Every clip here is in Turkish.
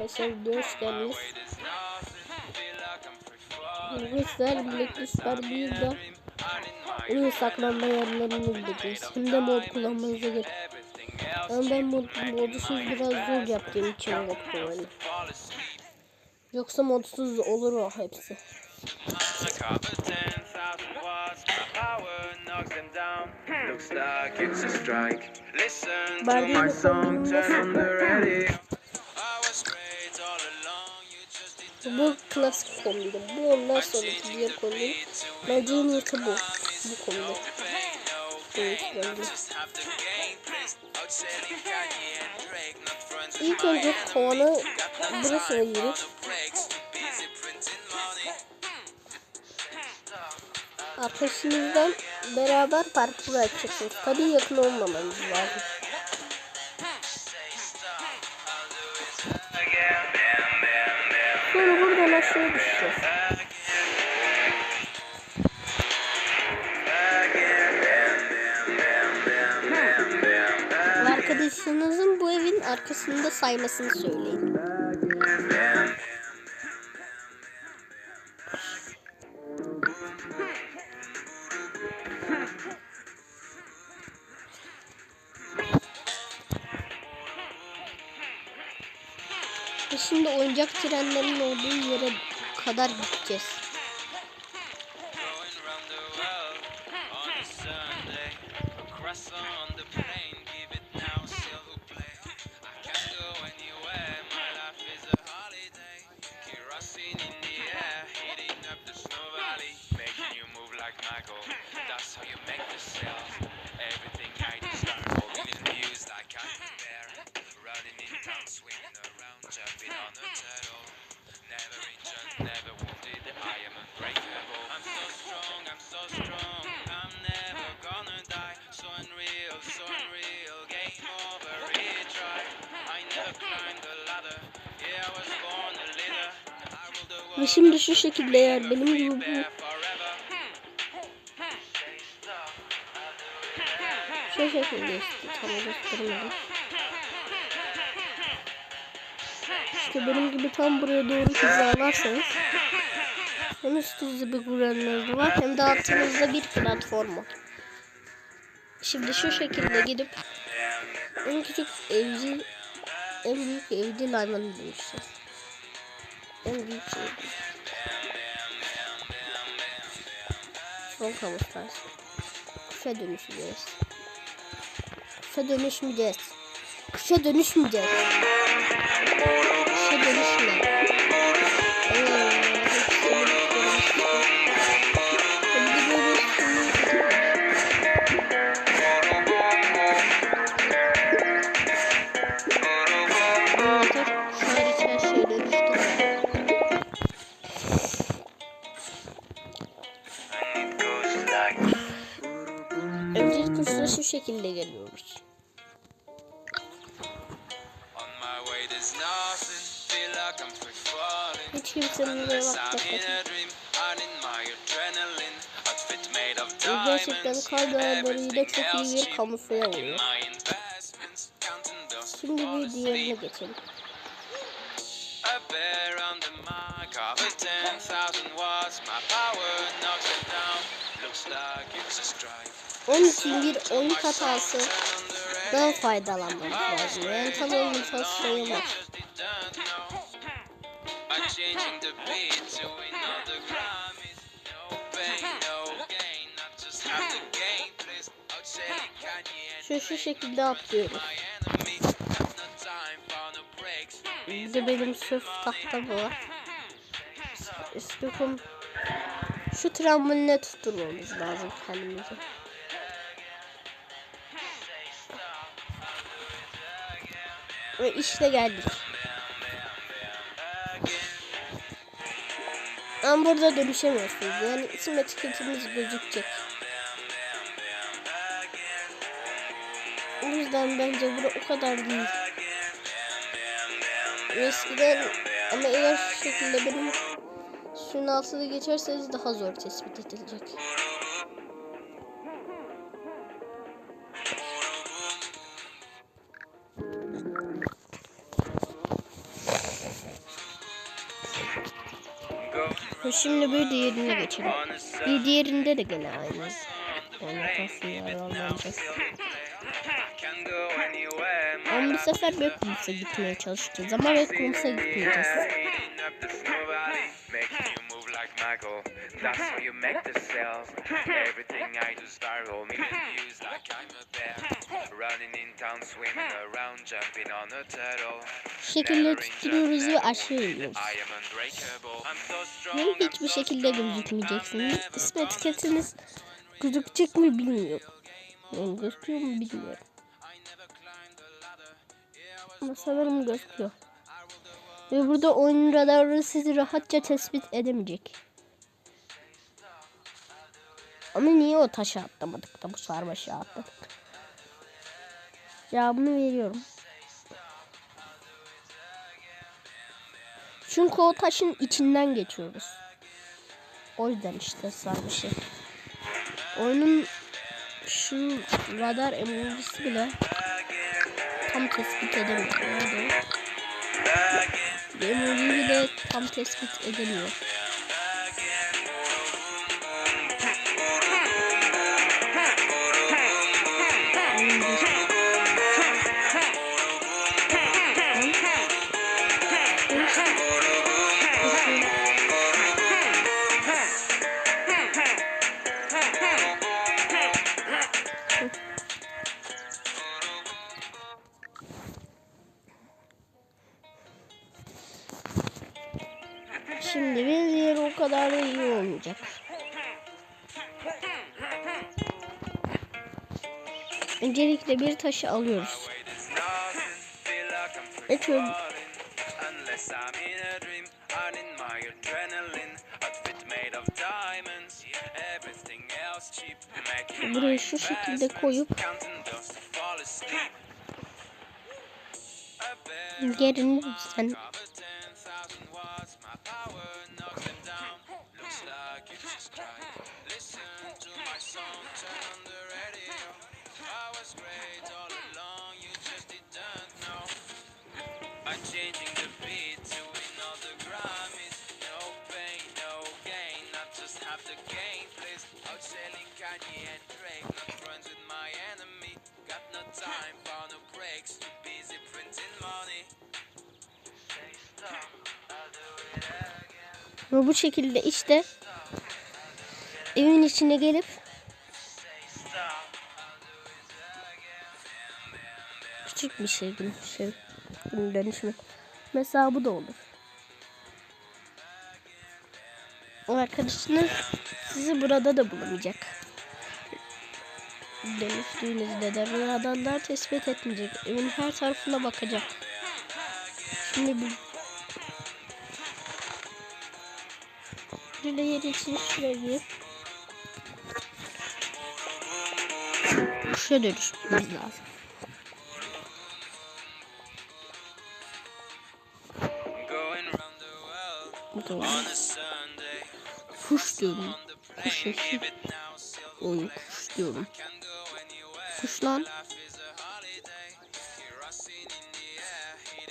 Arkadaşlar hoş geldiniz. Arkadaşlar Blacklist var bir de oyun saklanma yerlerini bileceğiz. Hem de mod kullanmanıza gerek. Ama ben mod, modsuz biraz zor yaptığım için yaptım öyle. Yoksa modsuz olur o hepsi. Looks like it's a strike. Listen to my song, turn on the radio. Bu klasik kombin. Bu ondan sonraki diğer kombin. Bence en iyisi bu. Bu kombin. Evet bence. İlk önce kovanı burasına girip arkadaşınızdan beraber parkur açacaksınız. Tabii yakın olmamanız lazım. Sonra buradan aşağı düşeceğiz. Arkadaşınızın bu evin arkasında saymasını söyleyin. Şimdi oyuncak trenlerin olduğu yere kadar gideceğiz. Şimdi şu şekilde eğer benim gibi bu şu şekilde işte tam göstermedim. İşte benim gibi tam buraya doğru hizalarsanız hem üstünüzde bir güvenliğiniz var hem de altınızda bir platform var. Şimdi şu şekilde gidip en küçük evcil en büyük evcil hayvanı bulmuşuz. En büyük şey. Son kamuflaj. Kuşa dönüşeceğiz. Kuşa dönüşmeyeceğiz. Kuşa dönüşmeyeceğiz. Kuşa dönüşme. Ee, like I'm free falling. Hiç kimsenin buraya bakacak Gerçekten kar dağlarıyla çok iyi bir kamufle oluyor. Şimdi bir diğerine geçelim. A bear under my cover, 10,000 watts. My power knocks it down. Looks like it's a strike. Onun için bir oyun hatası daha faydalanmamız lazım. Tam oyun hatası Şu şu şekilde breaks. Bir de benim sırf tahta bu var. Şu tramboline tutturmamız lazım kendimizi. Ve işte geldik. Ama burada dönüşemiyorsunuz. Yani isim etiketimiz gözükecek. O yüzden bence bura o kadar değil. Eskiden ama eğer şu şekilde benim suyun altına geçerseniz daha zor tespit edilecek. Şimdi bir diğerine geçelim. Bir diğerinde de gene aynı. Yani go anywhere. Ama bu sefer Backrooms'a gitmeye çalışacağız ama Backrooms'a gitmeyeceğiz. Like Michael. That's how you make the sales. Everything I do spiral, million views like I'm a bear. Running in town, swimming around, jumping on a turtle. Şekilde tutturuyoruz ve aşağı iniyoruz. I am unbreakable. I'm so strong. Hem hiçbir şekilde gözükmeyeceksiniz. İsmi etiketiniz gözükecek mi bilmiyorum. Yani gözüküyor mu bilmiyorum. Ama sanırım gözüküyor. Ve burada oyun radarı sizi rahatça tespit edemeyecek. Ama niye o taşa atlamadık da bu sarmaşa atladık? Cevabını veriyorum. Çünkü o taşın içinden geçiyoruz. O yüzden işte sarmışı. Oyunun şu radar emojisi bile tam tespit edemiyor. O? Emoji bile tam tespit edemiyor. Kadar da iyi olmayacak. Öncelikle bir taşı alıyoruz. Ve çöl Unless I'm in a dream, I please. Outselling Kanye and Drake, not friends with my enemy. Got no time for no breaks, too busy printing money. Say stop, ve bu şekilde işte evin içine gelip küçük bir şey gibi şey bunun dönüşümü. Mesela bu da olur. Arkadaşınız sizi burada da bulamayacak. Dönüştüğünüzde de radarlar tespit etmeyecek. Evin her tarafına bakacak. Şimdi bir de yer için şurayı kuşa dönüşmemiz lazım. Going Kuş diyorum. Kuş silver. Oyun kuş diyorum. Kuş lan.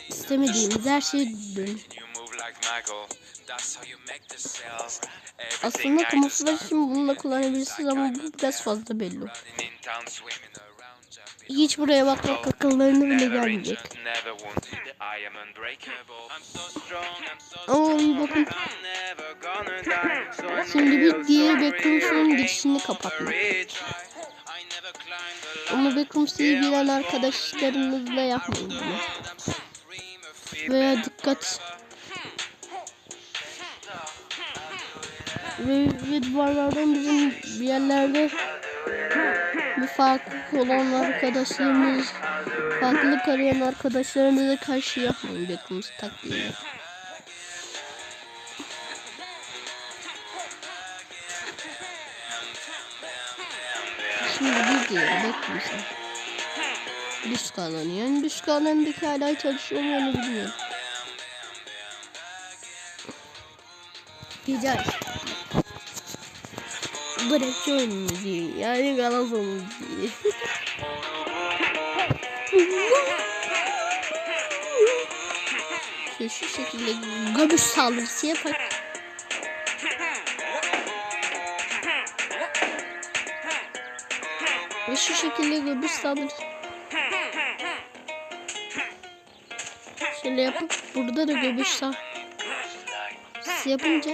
İstemediğimiz her şey dön. Aslında kamuflaj için bununla kullanabilirsiniz ama bu biraz fazla belli. Hiç buraya bakmak akıllarına bile gelmeyecek. Ama bakın Şimdi bir diğer Backrooms'un girişini kapatmak. Ama Backrooms'u iyi bilen arkadaşlarınızla yapmayın bunu. Veya dikkat ve, duvarlardan bizim bir yerlerde bir farklılık olan arkadaşlarımız farklılık arayan arkadaşlarınıza karşı yapmayın Backrooms taklidi. Şimdi bir diğeri Backrooms'a. Düz kalan yani düz kalandaki hala çalışıyor mu onu bilmiyorum. Güzel. Oyun müziği. Yani Galatasaray müziği. Şöyle şu şekilde göbüş saldırısı yapak. Şu şekilde saldırı. Şöyle yapıp burada da göbüş yapınca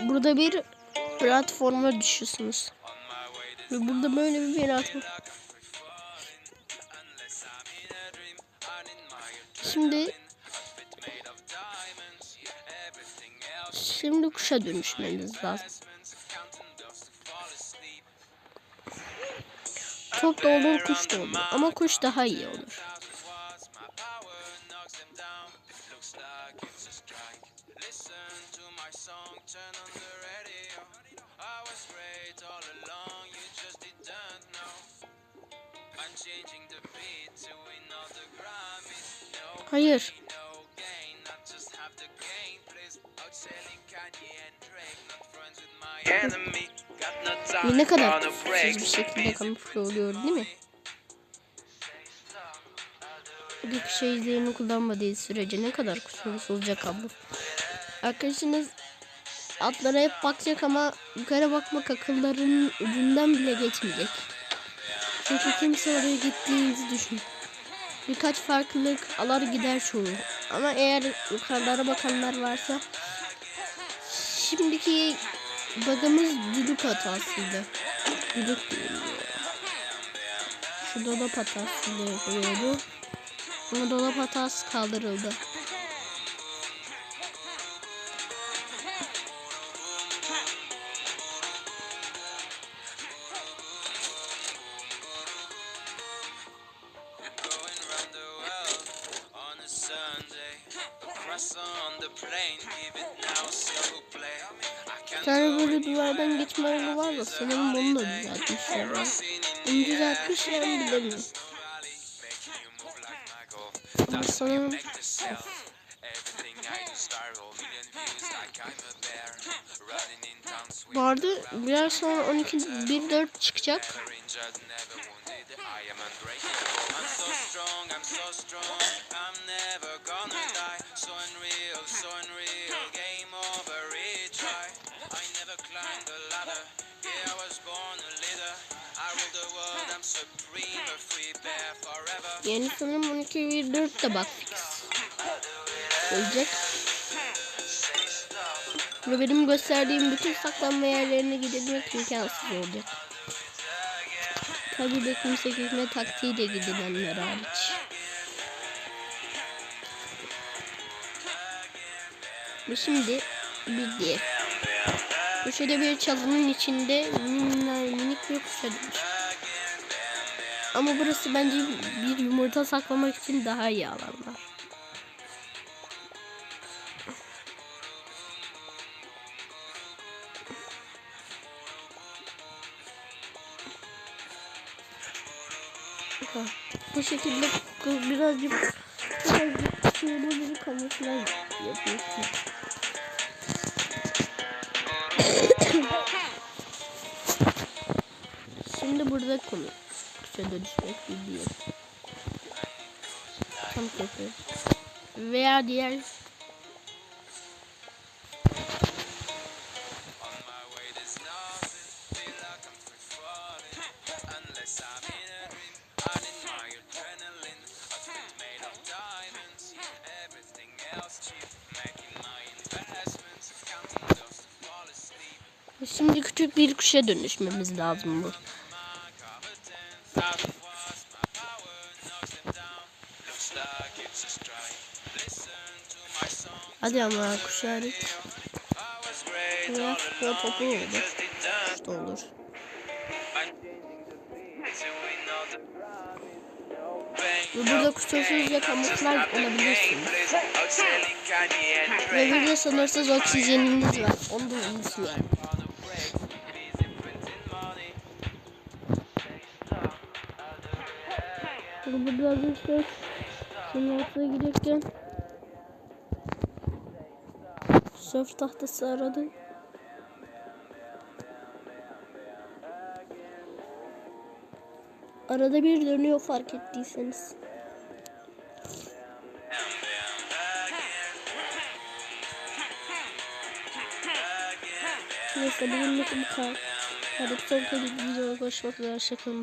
burada bir platforma düşüyorsunuz. Ve burada böyle bir platform. Şimdi Şimdi kuşa dönüşmeniz lazım. Top da olur, kuş da olur. Ama kuş daha iyi olur. Hayır. Have the gain. Please, outselling Kanye and Drake, not friends with my enemy. Got no time ne kadar kusursuz bir şekilde kamufle oluyor değil mi? Bir şey izleyeni kullanmadığı sürece ne kadar kusursuz olacak abla. Arkadaşınız atlara hep bakacak ama yukarı bakmak akıllarının ucundan bile geçmeyecek. Çünkü kimse oraya gittiğinizi düşün. Birkaç farklılık alır gider çoğu. Ama eğer yukarılara bakanlar varsa şimdiki bug'ımız düdük hatasıydı. Düdük. Şu dolap hatasıyla yapıyordu. Ama dolap hatası kaldırıldı. Bir tane böyle duvardan geçme yolu var da senin bunu da düzeltmişler. Bunu düzeltmişler mi bilemiyorum. Ama sanırım Make yourself. Everything I do spiral, million views like I'm a bear. Running in town, swinging vardı. Biraz sonra 12 1.4 çıkacak. Yani sanırım 12 1.4 de bak. Olacak. Ve benim gösterdiğim bütün saklanma yerlerine gidebilmek imkansız olacak. Tabii de kimse gitme taktiği de gidilenler hariç. Ve şimdi bir diğer. Köşede bir çalının içinde minik, bir kuşa dönmüş. Ama burası bence bir yumurta saklamak için daha iyi alanlar. Bu şekilde birazcık birazcık şöyle bir kamuflaj yapıyorsun. Şimdi burada konu. Kuşa dönüşmek biliyor. Tam kötü. Veya diğer On my way, there's nothing. Feel like Hadi ama kuş hariç. Futbol along. topu olur. Kuş da olur. Ve burada no kusursuz gain. ve kamuflaj Just have the olabilirsiniz. Ve burada sınırsız oksijeniniz var. Onu da unutmayın. Burada biraz işte sınırsıza giderken sörf tahtası aradım. Arada bir dönüyor fark ettiyseniz. Neyse bugünlük bu kadar. Hadi bir sonraki videoda görüşmek üzere. Hoşçakalın.